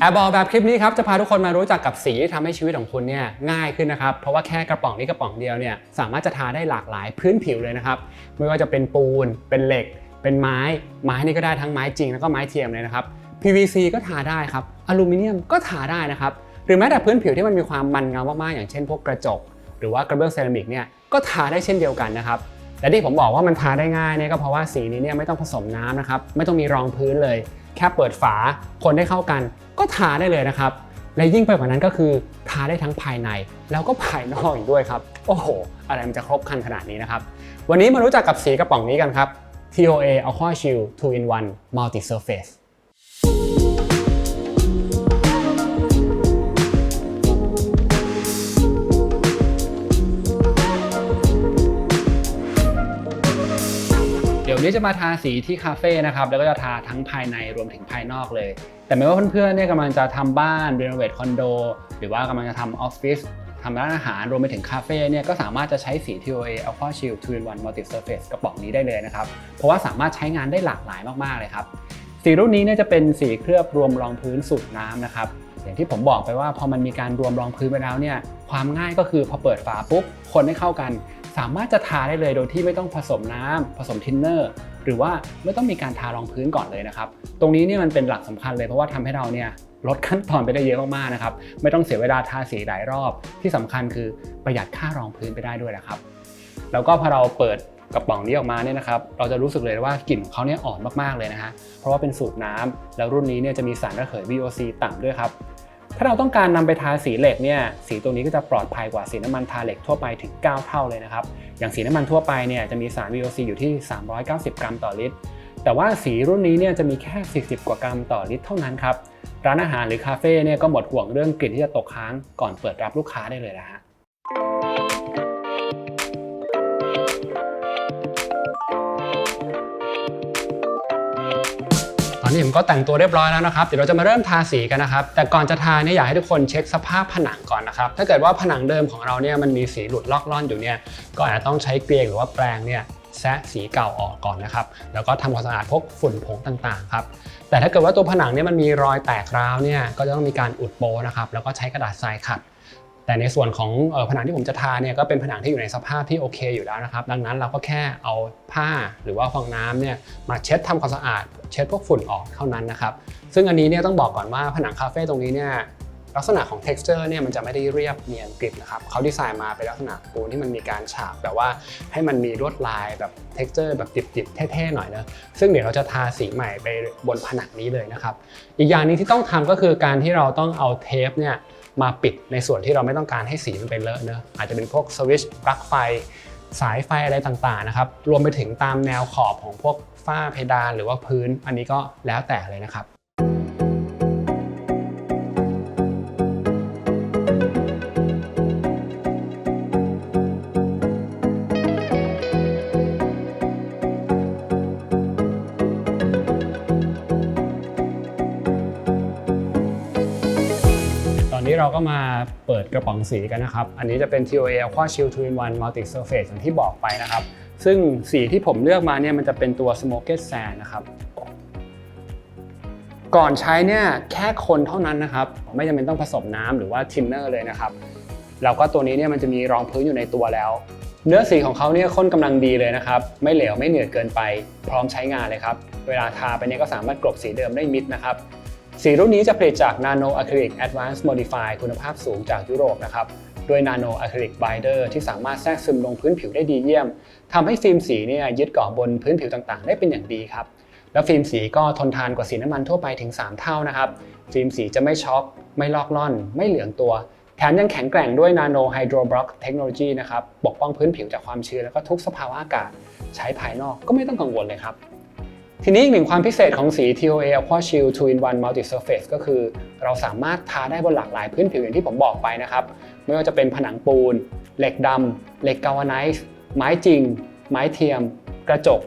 แอบบอกแบบคลิปนี้ครับจะพาทุกคนมารู้จักกับสีที่ทำให้ชีวิตของคุณเนี่ยง่ายขึ้นนะครับ เพราะว่าแค่กระป๋องนี้กระป๋องเดียวเนี่ยสามารถจะทาได้หลากหลายพื้นผิวเลยนะครับ ไม่ว่าจะเป็นปูน เป็นเหล็ก เป็นไม้ ไม้นี่ก็ได้ทั้งไม้จริงแล้วก็ไม้เทียมเลยนะครับ PVC ก็ทาได้ครับอลูมิเนียมก็ทาได้นะครับหรือแม้แต่พื้นผิวที่มันมีความมันเงามากๆอย่างเช่นพวกกระจก หรือว่ากระเบื้องเซรามิกเนี่ยก็ทาได้เช่นเดียวกันนะครับและที่ผมบอกว่ามันทาได้ง่ายเนี่ยก็เพราะว่าสีนี้เนี่ยไม่ต้องผสมน้ำนะครับไม่ต้องมีรองพื้นเลย แค่เปิดฝาคนได้เข้ากันก็ทาได้เลยนะครับ และยิ่งไปกว่านั้นก็คือทาได้ทั้งภายใน แล้วก็ภายนอกอีกด้วยครับ โอ้โห อะไรมันจะครบครันขนาดนี้นะครับ วันนี้มารู้จักกับสีกระป๋องนี้กันครับ TOA Aqua Shield 2 in 1 Multi Surface วนี้จะมาทาสีที่คาเฟ่นะครับแล้วก็จะทาทั้งภายในรวมถึงภายนอกเลย แต่ไม่ว่าเพื่อนๆเนี่ยกำลังจะทำบ้านรีโนเวทคอนโดหรือว่ากำลังจะทำออฟฟิศทำร้านอาหารรวมไปถึงคาเฟ่เนี่ยก็สามารถจะใช้สี TOA Aqua Shield 2 in 1 Multi Surface กระป๋องนี้ได้เลยนะครับ เพราะว่าสามารถใช้งานได้หลากหลายมากๆเลยครับ สีรุ่นนี้เนี่ยจะเป็นสีเคลือบรวมรองพื้นสูตรน้ำนะครับ อย่างที่ผมบอกไปว่าพอมันมีการรวมรองพื้นไปแล้วเนี่ยความง่ายก็คือพอเปิดฝาปุ๊บคนให้เข้ากัน สามารถจะทาได้เลยโดยที่ไม่ต้องผสมน้ำผสมทินเนอร์ หรือว่าไม่ต้องมีการทารองพื้นก่อนเลยนะครับ ตรงนี้เนี่ยมันเป็นหลักสำคัญเลยเพราะว่าทำให้เราเนี่ยลดขั้นตอนไปได้เยอะมากๆนะครับ ไม่ต้องเสียเวลาทาสีหลายรอบ ที่สำคัญคือประหยัดค่ารองพื้นไปได้ด้วยนะครับ แล้วก็พอเราเปิดกระป๋องนี้ออกมาเนี่ยนะครับ เราจะรู้สึกเลยว่ากลิ่นของเขาเนี่ยอ่อนมากๆเลยนะฮะ เพราะว่าเป็นสูตรน้ำแล้วรุ่นนี้เนี่ยจะมีสารระเหย VOC ต่ำด้วยครับ ถ้าเราต้องการนำไปทาสีเหล็กเนี่ยสีตัวนี้ก็จะปลอดภัยกว่าสีน้ำมันทาเหล็กทั่วไปถึง 9 เท่าเลยนะครับ อย่างสีน้ำมันทั่วไปเนี่ยจะมีสาร VOC อยู่ที่ 390 กรัมต่อลิตร แต่ว่าสีรุ่นนี้เนี่ยจะมีแค่ 40 กว่ากรัมต่อลิตรเท่านั้นครับร้านอาหารหรือคาเฟ่เนี่ยก็หมดห่วงเรื่องกลิ่นที่จะตกค้างก่อนเปิดรับลูกค้าได้เลยนะฮะ อนนี้ผมก็แต่งตัวเรียบร้อยแล้วนะครับ เดี๋ยวเราจะมาเริ่มทาสีกันนะครับ แต่ก่อนจะทาเนี่ยอยากให้ทุกคนเช็คสภาพผนังก่อนนะครับ ถ้าเกิดว่าผนังเดิมของเราเนี่ยมันมีสีหลุดลอกล่อนอยู่เนี่ย ก็อาจจะต้องใช้เกลียงหรือว่าแปรงเนี่ยแซะสีเก่าออกก่อนนะครับ แล้วก็ทำความสะอาดพวกฝุ่นผงต่างๆครับ แต่ถ้าเกิดว่าตัวผนังเนี่ยมันมีรอยแตกร้าวเนี่ย ก็จะต้องมีการอุดโปนะครับ แล้วก็ใช้กระดาษทรายขัด แต่ในส่วนของผนังที่ผมจะทาเนี่ยก็เป็นผนังที่อยู่ในสภาพที่โอเคอยู่แล้วนะครับ ดังนั้นเราก็แค่เอาผ้าหรือว่าฟองน้ำเนี่ยมาเช็ดทำความสะอาด เช็ดพวกฝุ่นออกเท่านั้นนะครับ ซึ่งอันนี้เนี่ยต้องบอกก่อนว่าผนังคาเฟ่ตรงนี้เนี่ยลักษณะของ texture เนี่ยมันจะไม่ได้เรียบเนียนกริบนะครับเขาดีไซน์มาเป็นลักษณะปูนที่มันมีการฉาบแบบว่าให้มันมีลวดลายแบบ texture แบบดิบๆเท่ๆหน่อยนะซึ่งเดี๋ยวเราจะทาสีใหม่ไปบนผนังนี้เลยนะครับ อีกอย่างนึงที่ต้องทำก็คือการที่เราต้องเอาเทปเนี่ย มาปิดในส่วนที่เราไม่ต้องการให้สีมันเป็นเลอะเนอะอาจจะเป็นพวกสวิตช์ปลั๊กไฟ สายไฟอะไรต่างๆนะครับรวมไปถึงตามแนวขอบของพวกฝ้าเพดานหรือว่าพื้น อันนี้ก็แล้วแต่เลยนะครับ เราก็มาเปิดกระป๋องสีกันนะครับ อันนี้จะเป็น TOA Aqua Shield 2 in 1 Multi Surface อย่างที่บอกไปนะครับ ซึ่งสีที่ผมเลือกมาเนี่ยมันจะเป็นตัว Smoked Sand นะครับ ก่อนใช้เนี่ยแค่คนเท่านั้นนะครับ ไม่จำเป็นต้องผสมน้ำหรือว่าทินเนอร์เลยนะครับ แล้วก็ตัวนี้เนี่ยมันจะมีรองพื้นอยู่ในตัวแล้ว เนื้อสีของเขาเนี่ยข้นกำลังดีเลยนะครับ ไม่เหลวไม่เหนืดเกินไป พร้อมใช้งานเลยครับ เวลาทาไปเนี่ยก็สามารถกลบสีเดิมได้มิดนะครับ สีรุ่นนี้จะผลิตจาก Nano Acrylic Advanced Modify คุณภาพสูงจากยุโรปนะครับด้วย Nano Acrylic Binder ที่สามารถแทรกซึมลงพื้นผิวได้ดีเยี่ยมทำให้ฟิล์มสีเนี่ยยึดเกาะบนพื้นผิวต่างๆ ได้เป็นอย่างดีครับแล้วฟิล์มสีก็ทนทานกว่าสีน้ำมันทั่วไปถึง 3 เท่านะครับฟิล์มสีจะไม่ช็อกไม่ลอกล่อน ไม่เหลืองตัว แถมยังแข็งแกร่งด้วย Nano Hydro Block Technology นะครับปกป้องพื้นผิวจากความชื้นแล้วก็ทุกสภาวะอากาศ ใช้ภายนอกก็ไม่ต้องกังวลเลยครับ ทีนี้อีกหนึ่งความพิเศษของสี TOA Aqua Shield 2 in 1 Multi Surface ก็คือ เราสามารถทาได้บนหลากหลายพื้นผิวอย่างที่ผมบอกไปนะครับ ไม่ว่าจะเป็นผนังปูน เหล็กดำเหล็กกาวาไนซ์ไม้จริง ไม้เทียม กระจก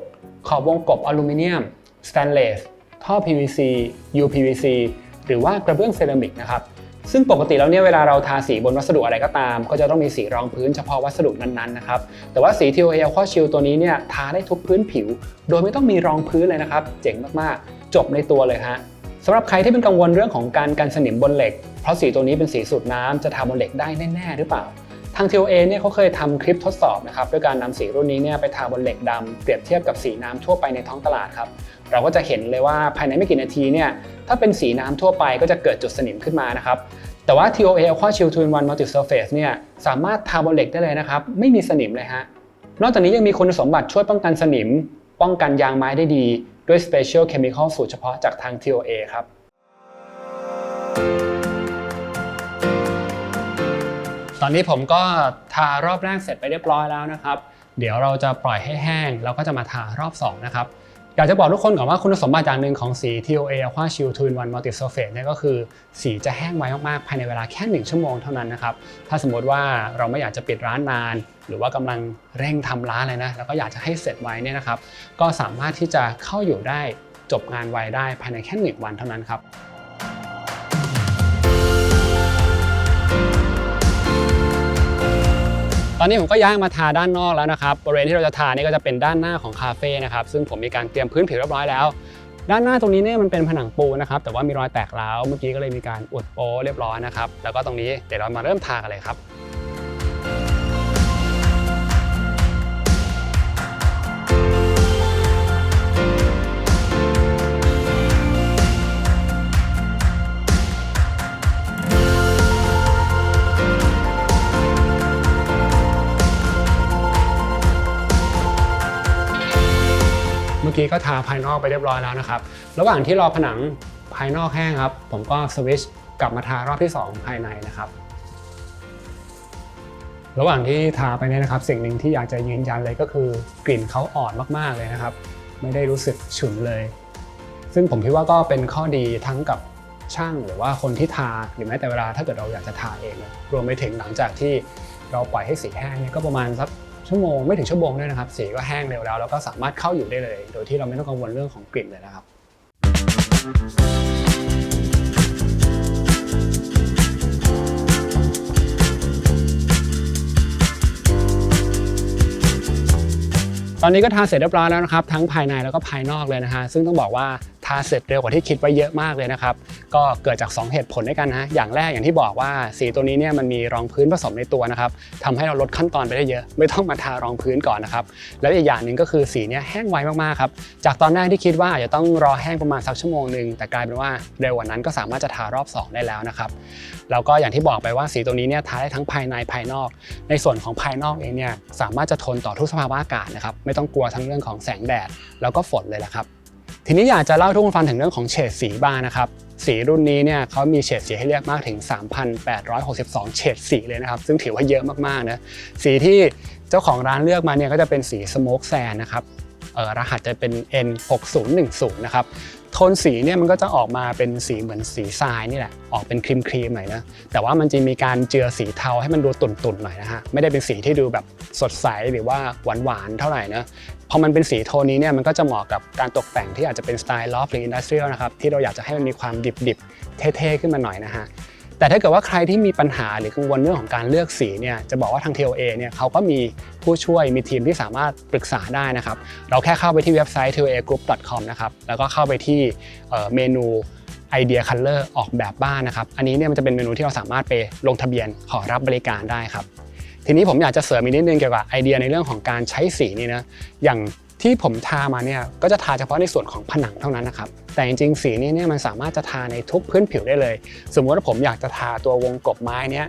ขอบวงกบอลูมิเนียมสแตนเลสท่อ PVC UPVC หรือว่ากระเบื้องเซรามิกนะครับ ซึ่งปกติแล้วเนี่ยเวลาเราทาสีบนวัสดุอะไรก็ตาม ก็จะต้องมีสีรองพื้นเฉพาะวัสดุนั้นๆนะครับแต่ว่าสี TOA Aqua Shield ตัวนี้เนี่ยทาได้ทุกพื้นผิว โดยไม่ต้องมีรองพื้นเลยนะครับ เจ๋งมากๆ จบในตัวเลยฮะสำหรับใครที่เป็นกังวลเรื่องของการกันสนิมบนเหล็ก เพราะสีตัวนี้เป็นสีสูตรน้ำจะทาบนเหล็กได้แน่ๆหรือเปล่าทาง TOA เนี่ยเขาเคยทำคลิปทดสอบนะครับด้วยการนำสีรุ่นนี้เนี่ยไปทาบนเหล็กดำเปรียบเทียบกับสีน้ำทั่วไปในท้องตลาดครับ เราก็จะเห็นเลยว่าภายในไม่กี่นาทีเนี่ยถ้าเป็นสีน้ำทั่วไปก็จะเกิดจุดสนิมขึ้นมานะครับแต่ว่า TOA Aqua Shield 2 in 1 Multi Surface เนี่ยสามารถทาบนเหล็กได้เลยนะครับไม่มีสนิมเลยฮะนอกจากนี้ยังมีคุณสมบัติช่วยป้องกันสนิม ป้องกันยางไม้ได้ดี ด้วย Special Chemical สูตรเฉพาะจากทาง TOA ครับตอนนี้ผมก็ทารอบแรกเสร็จไปเรียบร้อยแล้วนะครับ เดี๋ยวเราจะปล่อยให้แห้งแล้วก็จะมาทารอบ2นะครับ อยากจะบอกทุกคนก่อนว่าคุณสมบัติอย่างหนึ่งของสี TOA Aqua Shield 2 in 1 Multi Surface เนี่ยก็คือสีจะแห้งไวมากๆ ภายในเวลาแค่ 1 ชั่วโมงเท่านั้นนะครับ ถ้าสมมติว่าเราไม่อยากจะปิดร้านนาน หรือว่ากำลังเร่งทำร้านเลยนะ แล้วก็อยากจะให้เสร็จไวเนี่ยนะครับ ก็สามารถที่จะเข้าอยู่ได้จบงานไวได้ภายในแค่หนึ่งวันเท่านั้นครับ ตอนนี้ผมก็ย้ายมาทาด้านนอกแล้วนะครับบริเวณที่เราจะทานี่ก็จะเป็นด้านหน้าของคาเฟ่นะครับซึ่งผมมีการเตรียมพื้นผิวเรียบร้อยแล้ว ด้านหน้าตรงนี้เนี่ยมันเป็นผนังปูนะครับแต่ว่ามีรอยแตกร้าวเมื่อกี้ก็เลยมีการอุดโป้เรียบร้อยนะครับแล้วก็ตรงนี้เดี๋ยวเรามาเริ่มทากันเลยครับี้ก็ทาภายนอกไปเรียบร้อยแล้วนะครับ ระหว่างที่รอผนังภายนอกแห้งครับ ผมก็สวิตชกลับมาทารอบที่ 2 ภายในนะครับ ระหว่างที่ทาไปเนี่ยนะครับ สิ่งหนึ่งที่อยากจะยืนยันเลยก็คือกลิ่นเขาอ่อนมากๆเลยนะครับ ไม่ได้รู้สึกฉุนเลย ซึ่งผมคิดว่าก็เป็นข้อดีทั้งกับช่างหรือว่าคนที่ทาหรือแม้แต่เวลาถ้าเกิดเราอยากจะทาเอง รวมไปถึงหลังจากที่เราปล่อยให้สีแห้งเนี่ยก็ประมาณสัก ชั่วโมงไม่ถึงชั่วโมงด้วยนะครับสีก็แห้งเร็วแล้วแล้วก็สามารถเข้าอยู่ได้เลย โดยที่เราไม่ต้องกังวลเรื่องของกลิ่นเลยนะครับตอนนี้ก็ทาเสร็จเรียบร้อยแล้วนะครับทั้งภายในแล้วก็ภายนอกเลยนะฮะซึ่งต้องบอกว่าาเสร็จเร็วกว่าที่คิดไว้เยอะมากเลยนะครับ ก็เกิดจาก 2 เหตุผลด้วยกันนะ อย่างแรกอย่างที่บอกว่าสีตัวนี้เนี่ยมันมีรองพื้นผสมในตัวนะครับทำให้เราลดขั้นตอนไปได้เยอะ ไม่ต้องมาทารองพื้นก่อนนะครับ แล้วอีกอย่างหนึ่งก็คือสีเนี่ยแห้งไวมากๆครับ จากตอนแรกที่คิดว่าอาจจะต้องรอแห้งประมาณสักชั่วโมงหนึ่งแต่กลายเป็นว่าเร็วกว่านั้นก็สามารถจะทารอบ 2 ได้แล้วนะครับ แล้วก็อย่างที่บอกไปว่าสีตัวนี้เนี่ยทาได้ทั้งภายในภายนอก ในส่วนของภายนอกเองเนี่ยสามารถจะทนต่อทุกสภาวะอากาศนะครับ ไม่ต้องกลัวทั้งเรื่องของแสงแดด แล้วก็ฝนเลยละครับ ทีนี้อยากจะเล่าทุกคนฟังถึงเรื่องของเฉดสีบ้างนะครับสีรุ่นนี้เนี่ยเขามีเฉดสีให้เลือกมากถึง 3,862 เฉดสีเลยนะครับ ซึ่งถือว่าเยอะมากๆนะสีที่เจ้าของร้านเลือกมาเนี่ยก็จะเป็นสีสโมกแซนนะครับรหัสจะเป็น N6010 นะครับ โทนสีเนี่ยมันก็จะออกมาเป็นสีเหมือนสีทรายนี่แหละ ออกเป็นครีมครีมๆหน่อยนะ แต่ว่ามันจะมีการเจือสีเทาให้มันดูตุ่นๆหน่อยนะฮะ ไม่ได้เป็นสีที่ดูแบบสดใสหรือว่าหวานๆเท่าไหร่นะ พอมันเป็นสีโทนนี้เนี่ยมันก็จะเหมาะกับการตกแต่งที่อาจจะเป็นสไตล์ลอฟหรืออินดัสเทรียลนะครับที่เราอยากจะให้มันมีความดิบๆเท่ๆขึ้นมาหน่อยนะฮะ แต่ถ้าเกิดว่าใครที่มีปัญหาหรือกังวลเรื่องของการเลือกสีเนี่ยจะบอกว่าทาง TOA เนี่ยเขาก็มีผู้ช่วยมีทีมที่สามารถปรึกษาได้นะครับ เราแค่เข้าไปที่เว็บไซต์ toagroup.com นะครับแล้วก็เข้าไปที่เอ่อเมนูไอเดียคัลเลอร์ออกแบบบ้านนะครับ อันนี้เนี่ยมันจะเป็นเมนูที่เราสามารถไปลงทะเบียนขอรับบริการได้ครับ ทีนี้ผมอยากจะเสริมอีกนิดนึงเกี่ยวกับไอเดียในเรื่องของการใช้สีนี่นะ อย่าง ที่ผมทามาเนี่ยก็จะทาเฉพาะในส่วนของผนังเท่านั้นนะครับ แต่จริงๆ สีนี้เนี่ยมันสามารถจะทาในทุกพื้นผิวได้เลย สมมติว่าผมอยากจะทาตัววงกบไม้เนี้ย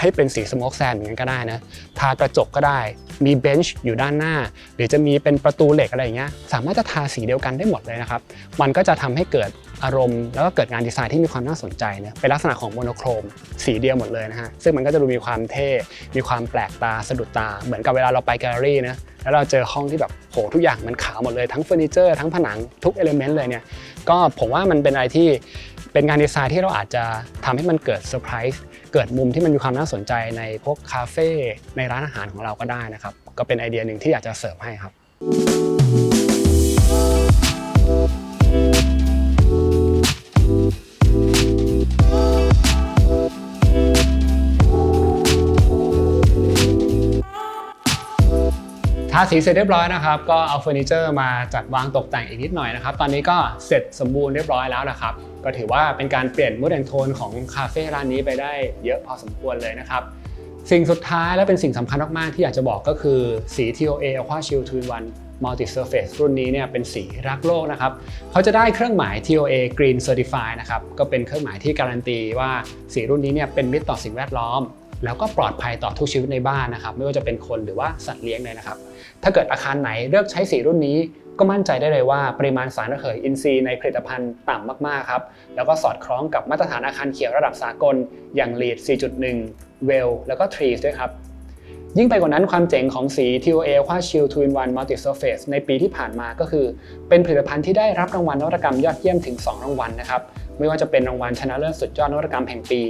ให้เป็นสีสโมกแซนอย่างนั้นก็ได้นะ ทากระจกก็ได้ มีเบนช์อยู่ด้านหน้า หรือจะมีเป็นประตูเหล็กอะไรอย่างเงี้ย สามารถจะทาสีเดียวกันได้หมดเลยนะครับ มันก็จะทำให้เกิดอารมณ์ แล้วก็เกิดงานดีไซน์ที่มีความน่าสนใจนะเป็นลักษณะของโมโนโครม สีเดียวหมดเลยนะฮะ ซึ่งมันก็จะดูมีความเท่ มีความแปลกตาสะดุดตา เหมือนกับเวลาเราไปแกลเลอรี่นะ แล้วเราเจอห้องที่แบบ โหทุกอย่างมันขาวหมดเลยทั้งเฟอร์นิเจอร์ทั้งผนังทุกเอลิเมนต์เลยเนี่ยก็ผมว่ามันเป็นอะไรที่เป็นงานดีไซน์ที่เราอาจจะทำให้มันเกิดเซอร์ไพรส์เกิดมุมที่มันมีความน่าสนใจในพวกคาเฟ่ในร้านอาหารของเราก็ได้นะครับก็เป็นไอเดียหนึ่งที่อยากจะเสริมให้ครับ ทาสีเสร็จเรียบร้อยนะครับ ก็เอาเฟอร์นิเจอร์มาจัดวางตกแต่งอีกนิดหน่อยนะครับ ตอนนี้ก็เสร็จสมบูรณ์เรียบร้อยแล้วนะครับ ก็ถือว่าเป็นการเปลี่ยนมูดแอนโทนของคาเฟ่ร้านนี้ไปได้เยอะพอสมควรเลยนะครับ สิ่งสุดท้ายและเป็นสิ่งสำคัญมากๆ ที่อยากจะบอกก็คือสี TOA Aqua Shield 2 in 1 Multi Surface รุ่นนี้เนี่ยเป็นสีรักโลกนะครับ เขาจะได้เครื่องหมาย TOA Green Certify นะครับ ก็เป็นเครื่องหมายที่การันตีว่าสีรุ่นนี้เนี่ยเป็นมิตรต่อสิ่งแวดล้อม แล้วก็ปลอดภัยต่อทุกชีวิตในบ้านนะครับ ไม่ว่าจะเป็นคนหรือว่าสัตว์เลี้ยงเลยนะครับ ถ้าเกิดอาคารไหนเลือกใช้สีรุ่นนี้ ก็มั่นใจได้เลยว่าปริมาณสารระเหยอินทรีย์ในผลิตภัณฑ์ต่ำมากๆครับแล้วก็สอดคล้องกับมาตรฐานอาคารเขียวระดับสากล อย่าง LEED 4.1 WELL แล้วก็ TREES ด้วยครับยิ่งไปกว่านั้นความเจ๋งของสี TOA Aqua Shield 2 in 1 Multi Surface ในปีที่ผ่านมาก็คือ เป็นผลิตภัณฑ์ที่ได้รับรางวัลนวัตกรรมยอดเยี่ยมถึง 2 รางวัลนะครับ ไม่ว่าจะเป็นรางวัลชนะเลิศสุดยอดนวัตกรรมแห่งปี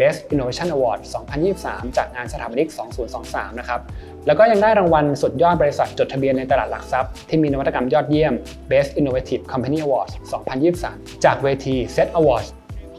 Best Innovation Award 2023 จากงานสถาปนิก 2023 นะครับ แล้วก็ยังได้รางวัลสุดยอดบริษัทจดทะเบียนในตลาดหลักทรัพย์ที่มีนวัตกรรมยอดเยี่ยม Best Innovative Company Award 2023 จากเวที Set Awards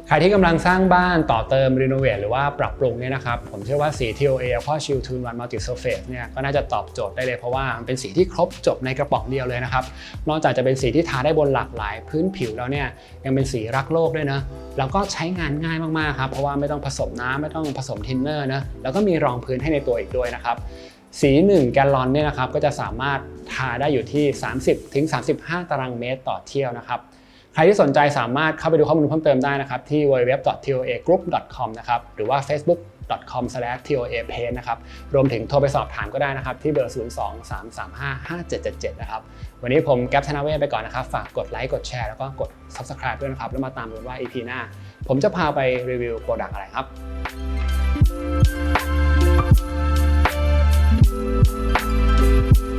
ใครที่กำลังสร้างบ้านต่อเติมรีโนเวทหรือว่าปรับปรุงเนี่ยนะครับ ผมเชื่อว่าสี TOA Aqua Shield 2 in 1 Multi Surface เนี่ยก็น่าจะตอบโจทย์ได้เลยเพราะว่ามันเป็นสีที่ครบจบในกระป๋องเดียวเลยนะครับ นอกจากจะเป็นสีที่ทาได้บนหลากหลายพื้นผิวแล้วเนี่ยยังเป็นสีรักโลกด้วยนะแล้วก็ใช้งานง่ายมากๆครับเพราะว่าไม่ต้องผสมน้ำไม่ต้องผสมทินเนอร์นะแล้วก็มีรองพื้นให้ในตัวอีกด้วยนะครับสี 1 แกลลอนเนี่ยนะครับก็จะสามารถทาได้อยู่ที่ 30ถึง35 ตารางเมตรต่อเที่ยวนะครับ ใครที่สนใจสามารถเข้าไปดูข้อมูลเพิ่มเติมได้นะครับ ที่ www.toagroup.com นะครับหรือว่า facebook.com/toapaint นะครับ รวมถึงโทรไปสอบถามก็ได้นะครับ ที่เบอร์ 02-335-5777 นะครับ วันนี้ผมแก๊ปธนาเวศไปก่อนนะครับ ฝากกดไลค์ กดแชร์ แล้วก็กด subscribe ด้วยนะครับ แล้วมาตามดูว่า EP หน้า ผมจะพาไปรีวิวโปรดักต์อะไรครับ Thank